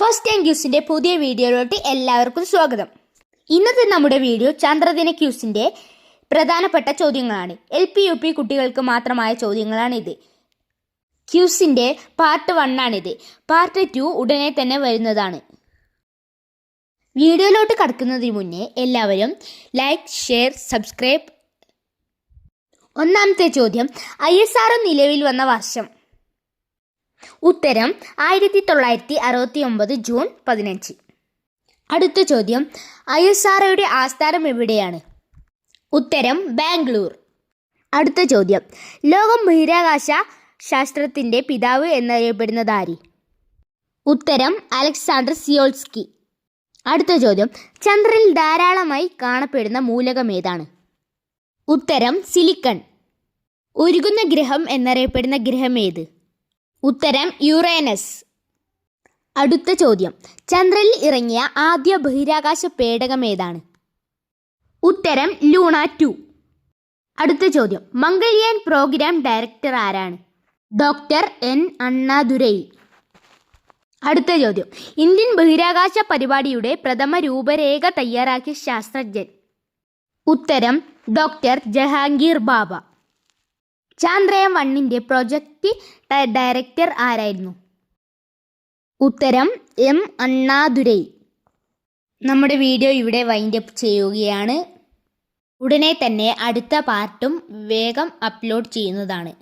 First time ക്യൂസിന്റെ പുതിയ വീഡിയോയിലോട്ട് എല്ലാവർക്കും സ്വാഗതം. ഇന്നത്തെ നമ്മുടെ വീഡിയോ ചന്ദ്രദിന ക്യൂസിന്റെ പ്രധാനപ്പെട്ട ചോദ്യങ്ങളാണ്. എൽ പി യു പി കുട്ടികൾക്ക് മാത്രമായ ചോദ്യങ്ങളാണിത്. ക്യൂസിന്റെ പാർട്ട് വൺ ആണിത്. പാർട്ട് ടു ഉടനെ തന്നെ വരുന്നതാണ്. വീഡിയോയിലോട്ട് കടക്കുന്നതിന് മുന്നേ എല്ലാവരും ലൈക്ക് ഷെയർ സബ്സ്ക്രൈബ് ഒന്നാമത്തെ ചോദ്യം ഐ എസ് ആർ നിലവിൽ വന്ന വർഷം. ഉത്തരം ആയിരത്തി തൊള്ളായിരത്തി അറുപത്തി ഒമ്പത് ജൂൺ പതിനഞ്ച്. അടുത്ത ചോദ്യം ആർഒയുടെ ആസ്ഥാനം എവിടെയാണ്? ഉത്തരം ബാംഗ്ലൂർ. അടുത്ത ചോദ്യം ലോകം ബഹിരാകാശ ശാസ്ത്രത്തിന്റെ പിതാവ് എന്നറിയപ്പെടുന്നത് ആര് ഉത്തരം അലക്സാണ്ടർ സിയോൾസ്കി. അടുത്ത ചോദ്യം ചന്ദ്രനിൽ ധാരാളമായി കാണപ്പെടുന്ന മൂലകം ഏതാണ്? ഉത്തരം സിലിക്കൺ. ഉരുകുന്ന ഗ്രഹം എന്നറിയപ്പെടുന്ന ഗ്രഹം ഏത്? ഉത്തരം യുറേനസ്. അടുത്ത ചോദ്യം. ചന്ദ്രനിൽ ഇറങ്ങിയ ആദ്യ ബഹിരാകാശ പേടകം ഏതാണ്? ഉത്തരം ലൂണ ടു. അടുത്ത ചോദ്യം. മംഗൾയാൻ പ്രോഗ്രാം ഡയറക്ടർ ആരാണ്? Doctor N Annadurai. അടുത്ത ചോദ്യം. ഇന്ത്യൻ ബഹിരാകാശ പരിപാടിയുടെ പ്രഥമ രൂപരേഖ തയ്യാറാക്കിയ ശാസ്ത്രജ്ഞൻ. ഉത്തരം ഡോക്ടർ ജഹാംഗീർ ബാബ. ചാന്ദ്രയാൻ വണ്ണിന്റെ പ്രൊജക്റ്റ് ഡയറക്ടർ ആരായിരുന്നു? ഉത്തരം എം അണ്ണാദുരൈ. നമ്മുടെ വീഡിയോ ഇവിടെ വൈൻഡ് അപ്പ് ചെയ്യുകയാണ്. ഉടനെ തന്നെ അടുത്ത പാർട്ടും വേഗം അപ്ലോഡ് ചെയ്യുന്നതാണ്.